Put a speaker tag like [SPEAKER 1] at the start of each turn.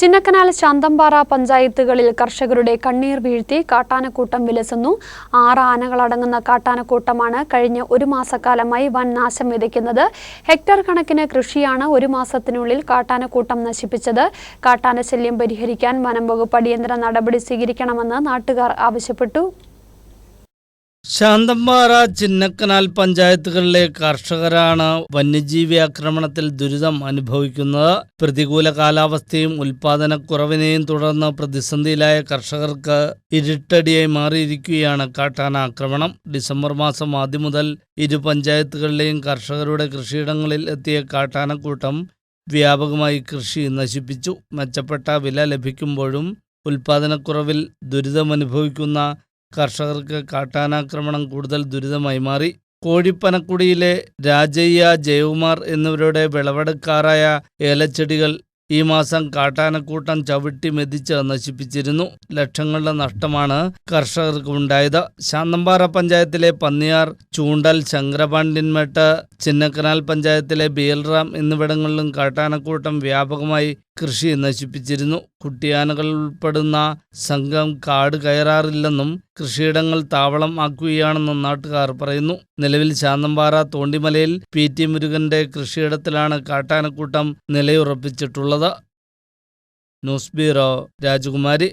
[SPEAKER 1] ചിന്നക്കനാൽ ശാന്തമ്പാറ പഞ്ചായത്തുകളിൽ കർഷകരുടെ കണ്ണീർ വീഴ്ത്തി കാട്ടാനക്കൂട്ടം വിലസുന്നു. ആറ് ആനകളടങ്ങുന്ന കാട്ടാനക്കൂട്ടമാണ് കഴിഞ്ഞ ഒരു മാസക്കാലമായി വൻ നാശം വിതയ്ക്കുന്നത്. ഹെക്ടർ കണക്കിന് കൃഷിയാണ് ഒരു മാസത്തിനുള്ളിൽ കാട്ടാനക്കൂട്ടം നശിപ്പിച്ചത്. കാട്ടാനശല്യം പരിഹരിക്കാൻ വനം വകുപ്പ് അടിയന്തര നടപടി സ്വീകരിക്കണമെന്ന് നാട്ടുകാർ ആവശ്യപ്പെട്ടു.
[SPEAKER 2] ശാന്തമ്പാറ ചിന്നക്കനാൽ പഞ്ചായത്തുകളിലെ കർഷകരാണ് വന്യജീവി ആക്രമണത്തിൽ ദുരിതം അനുഭവിക്കുന്നത്. പ്രതികൂല കാലാവസ്ഥയും ഉൽപാദനക്കുറവിനെയും തുടർന്ന് പ്രതിസന്ധിയിലായ കർഷകർക്ക് ഇരുട്ടടിയായി മാറിയിരിക്കുകയാണ് കാട്ടാന ആക്രമണം. ഡിസംബർ മാസം ആദ്യം മുതൽ ഇരു പഞ്ചായത്തുകളിലെയും കർഷകരുടെ കൃഷിയിടങ്ങളിൽ എത്തിയ കാട്ടാനക്കൂട്ടം വ്യാപകമായി കൃഷി നശിപ്പിച്ചു. മെച്ചപ്പെട്ട വില ലഭിക്കുമ്പോഴും ഉൽപാദനക്കുറവിൽ ദുരിതമനുഭവിക്കുന്ന കർഷകർക്ക് കാട്ടാനാക്രമണം കൂടുതൽ ദുരിതമായി മാറി. കോഴിപ്പനക്കുടിയിലെ രാജയ്യ ജയകുമാർ എന്നിവരുടെ വിളവെടുക്കാറായ ഏലച്ചെടികൾ ഈ മാസം കാട്ടാനക്കൂട്ടം ചവിട്ടി മെതിച്ച് നശിപ്പിച്ചിരുന്നു. ലക്ഷങ്ങളുടെ നഷ്ടമാണ് കർഷകർക്കുണ്ടായത്. ശാന്തമ്പാറ പഞ്ചായത്തിലെ പന്നിയാർ ചൂണ്ടൽ ശങ്കരപാണ്ഡ്യൻമേട്ട് ചിന്നക്കനാൽ പഞ്ചായത്തിലെ ബിയൽറാം എന്നിവിടങ്ങളിലും കാട്ടാനക്കൂട്ടം വ്യാപകമായി കൃഷി നശിപ്പിച്ചിരുന്നു. കുട്ടിയാനകൾ ഉൾപ്പെടുന്ന സംഘം കാട് കയറാറില്ലെന്നും കൃഷിയിടങ്ങൾ താവളം ആക്കുകയാണെന്നും നാട്ടുകാർ പറയുന്നു. നിലവിൽ ശാന്തമ്പാറ തോണ്ടിമലയിൽ പി. ടി. മുരുകന്റെ കൃഷിയിടത്തിലാണ് കാട്ടാനക്കൂട്ടം നിലയുറപ്പിച്ചിട്ടുള്ളത്. News bureau Rajakumari.